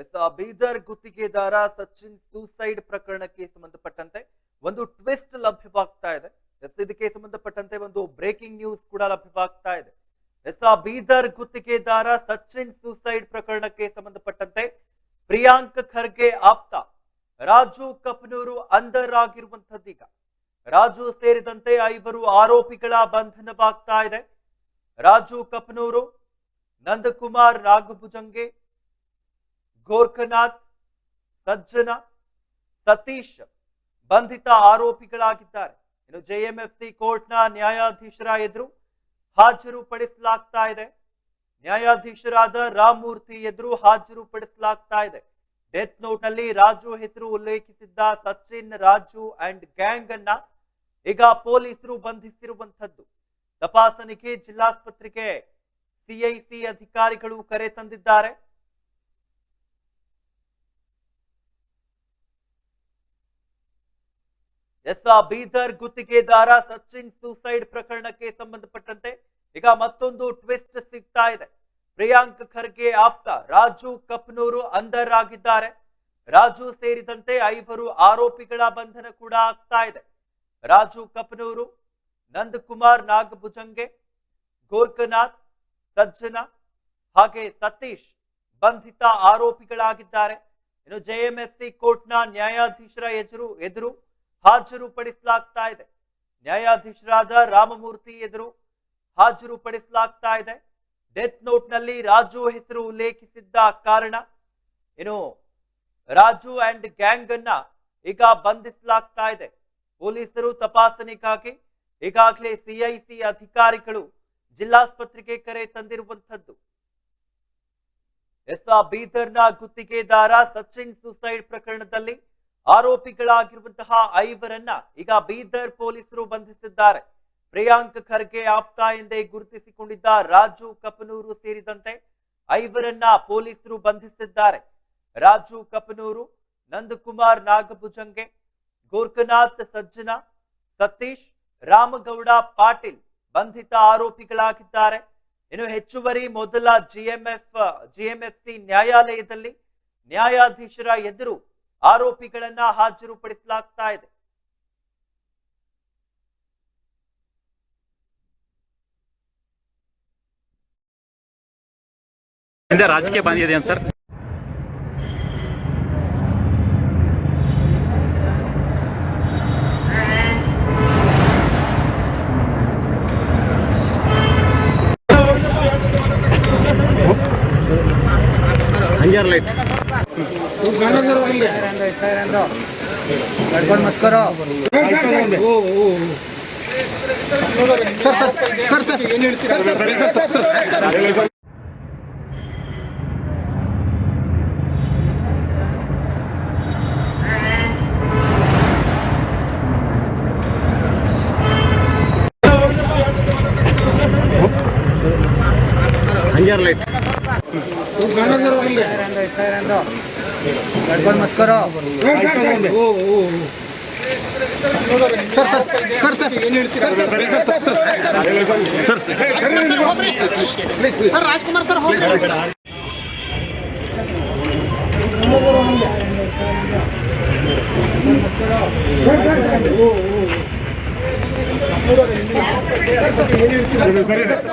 S Bidar ಗುತ್ತಿಗೆದಾರ Sachin suicide ಪ್ರಕರಣಕ್ಕೆ ಸಂಬಂಧಪಟ್ಟಂತೆ ಒಂದು ಟ್ವಿಸ್ಟ್ ಲಭ್ಯವಾಗ್ತಾ ಇದೆ. ಇದಕ್ಕೆ ಸಂಬಂಧಪಟ್ಟಂತೆ ಒಂದು ಬ್ರೇಕಿಂಗ್ ನ್ಯೂಸ್ ಕೂಡ ಲಭ್ಯವಾಗ್ತಾ ಇದೆ. ಎಸ್ ಬೀದರ್ ಗುತ್ತಿಗೆದಾರ ಸಚಿನ್ ಸೂಸೈಡ್ ಪ್ರಕರಣಕ್ಕೆ ಸಂಬಂಧಪಟ್ಟಂತೆ ಪ್ರಿಯಾಂಕ್ ಖರ್ಗೆ ಆಪ್ತ, ರಾಜು ಕಪನೂರು ಅಂದರ್ ಆಗಿರುವಂತದ್ದೀಗ ರಾಜು ಸೇರಿದಂತೆ ಐವರು ಆರೋಪಿಗಳ ಬಂಧನವಾಗ್ತಾ ಇದೆ. ರಾಜು ಕಪನೂರು, ನಂದಕುಮಾರ್ ನಾಗಭುಜಂಗೆ ಗೋರ್ಖನಾಥ್, ಸಜ್ಜನ, ಸತೀಶ್ ಬಂಧಿತ ಆರೋಪಿಗಳಾಗಿದ್ದಾರೆ. ಇನ್ನು ಜೆಎಂಎಫ್ಸಿ ಕೋರ್ಟ್ನ ನ್ಯಾಯಾಧೀಶರ ಎದುರು ಹಾಜರು ಪಡಿಸಲಾಗ್ತಾ ಇದೆ. ನ್ಯಾಯಾಧೀಶರಾದ ರಾಮಮೂರ್ತಿ ಎದುರು ಹಾಜರು ಪಡಿಸಲಾಗ್ತಾ ಇದೆ. ಡೆತ್ ನೋಟ್ನಲ್ಲಿ ರಾಜು ಹೆಸರು ಉಲ್ಲೇಖಿಸಿದ್ದ ಸಚಿನ್, ರಾಜು ಅಂಡ್ ಗ್ಯಾಂಗ್ ಅನ್ನ ಈಗ ಪೊಲೀಸರು ಬಂಧಿಸಿರುವಂತದ್ದು ತಪಾಸಣೆಗೆ ಜಿಲ್ಲಾಸ್ಪತ್ರೆಗೆ ಸಿಐಸಿ ಅಧಿಕಾರಿಗಳು ಕರೆ ತಂದಿದ್ದಾರೆ. ಎಸ್ ಬೀದರ್ ಗುತ್ತಿಗೆದಾರ ಸಚಿನ್ ಸೂಸೈಡ್ ಪ್ರಕರಣಕ್ಕೆ ಸಂಬಂಧಪಟ್ಟಂತೆ ಈಗ ಮತ್ತೊಂದು ಟ್ವಿಸ್ಟ್ ಸಿಗ್ತಾ ಇದೆ. ಪ್ರಿಯಾಂಕ್ ಖರ್ಗೆ ಆಪ್ತ, ರಾಜು ಕಪ್ನೂರು ಅಂಧರ್ ಆಗಿದ್ದಾರೆ ರಾಜು ಸೇರಿದಂತೆ ಐವರು ಆರೋಪಿಗಳ ಬಂಧನ ಕೂಡ ಆಗ್ತಾ ಇದೆ. ರಾಜು ಕಪ್ನೂರು, ನಂದಕುಮಾರ್ ನಾಗಭುಜಂಗೆ, ಗೋರ್ಖನಾಥ್, ಸಜ್ಜನ ಹಾಗೆ ಸತೀಶ್ ಬಂಧಿತ ಆರೋಪಿಗಳಾಗಿದ್ದಾರೆ. ಇನ್ನು ಜೆಎಂಎಫ್ಸಿ ಕೋರ್ಟ್ನ ನ್ಯಾಯಾಧೀಶರ ಎದುರು ಎದುರು ಹಾಜರು ಪಡಿಸಲಾಗ್ತಾ ಇದೆ. ನ್ಯಾಯಾಧೀಶರಾದ ರಾಮಮೂರ್ತಿ ಎದುರು ಹಾಜರುಪಡಿಸಲಾಗ್ತಾ ಇದೆ. ಡೆತ್ ನೋಟ್ನಲ್ಲಿ ರಾಜು ಹೆಸರು ಉಲ್ಲೇಖಿಸಿದ್ದ ಕಾರಣ ಏನು ರಾಜು ಅಂಡ್ ಗ್ಯಾಂಗ್ ಅನ್ನ ಈಗ ಬಂಧಿಸಲಾಗ್ತಾ ಇದೆ. ಪೊಲೀಸರು ತಪಾಸಣೆಗಾಗಿ ಈಗಾಗಲೇ ಸಿಐಸಿ ಅಧಿಕಾರಿಗಳು ಜಿಲ್ಲಾಸ್ಪತ್ರೆಗೆ ಕರೆ ತಂದಿರುವಂತದ್ದು ಎಸ್ ಆ ಬೀದರ್ನ ಗುತ್ತಿಗೆದಾರ ಸಚಿನ್ ಸುಸೈಡ್ ಪ್ರಕರಣದಲ್ಲಿ ಆರೋಪಿಗಳಾಗಿರುವಂತಹ ಐವರನ್ನ ಈಗ ಬೀದರ್ ಪೊಲೀಸರು ಬಂಧಿಸಿದ್ದಾರೆ. ಪ್ರಿಯಾಂಕ್ ಖರ್ಗೆ ಆಪ್ತ ಎಂದೇ ಗುರುತಿಸಿಕೊಂಡಿದ್ದ ರಾಜು ಕಪನೂರು ಸೇರಿದಂತೆ ಐವರನ್ನ ಪೊಲೀಸರು ಬಂಧಿಸಿದ್ದಾರೆ. ರಾಜು ಕಪನೂರು, ನಂದಕುಮಾರ್ ನಾಗಭುಜಂಗೆ, ಗೋರ್ಖನಾಥ್ ಸಜ್ಜನ, ಸತೀಶ್, ರಾಮಗೌಡ ಪಾಟೀಲ್ ಬಂಧಿತ ಆರೋಪಿಗಳಾಗಿದ್ದಾರೆ. ಇನ್ನು ಹೆಚ್ಚುವರಿ ಮೊದಲ ಜಿಎಂಎಫ್, ಜಿಎಂಎಫ್ಸಿ ನ್ಯಾಯಾಲಯದಲ್ಲಿ ನ್ಯಾಯಾಧೀಶರ ಎದುರು ಆರೋಪಿಗಳನ್ನ ಹಾಜರುಪಡಿಸಲಾಗ್ತಾ ಇದೆ ರಾಜಕೀಯ ಬಂದಿದೆ ಅಂತ ಸರ್ ಅಂಜರ್ ಲೈಟ್ गड़बड़ मत करो sir sir sir sir sir sir sir sir हंजार light sir sir sir sir ಏನು sir sir sir sir sir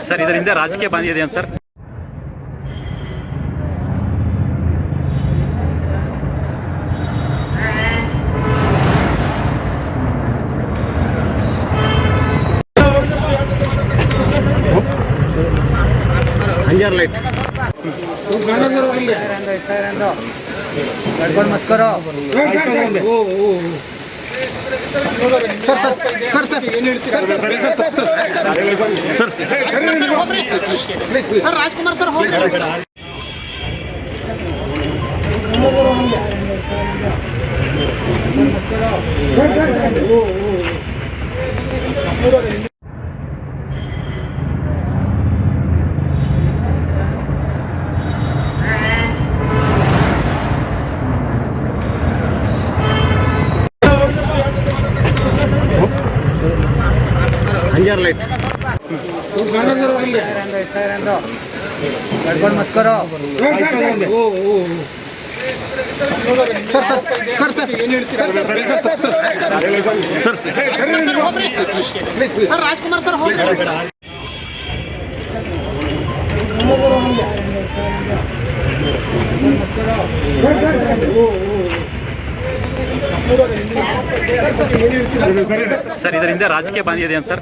sir ಇದರಿಂದ ರಾಜಕೀಯ ಬಂದಿದೆ ಅಂತ ಸರ್? हंजार लाइट गड़बड़ मत करो sir sir sir sir sir sir sir Rajkumar sir हो डेंजर लाइट मत करो sir sir sir sir sir sir Rajkumar sir हो ಸರ್ ಇದರಿಂದ राजकीय बांधी सर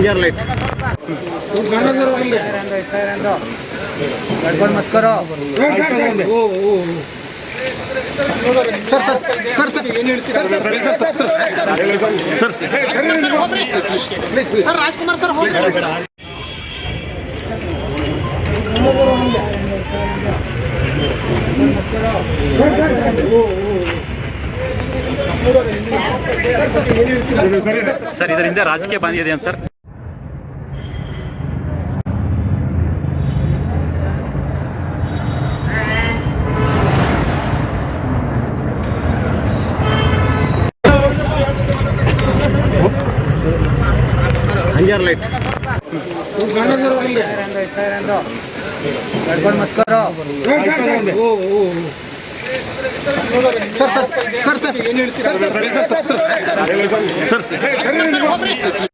ಹಂಜಾರ್ ಲೈಟ್ गाना जरा बंद गड़बड़ मत करो ಸರ್ ಸರ್ ಸರ್ ಸರ್ ಏನು ಹೇಳ್ತೀರಾ sir sir sir sir sir Rajkumar sir ಹೋಗಿ ಸರ್ ಇದರಿಂದ ರಾಜಕೀಯ ಬಂದಿದೆ ಅಂತ sir danger light sir sir sir sir sir sir sir sir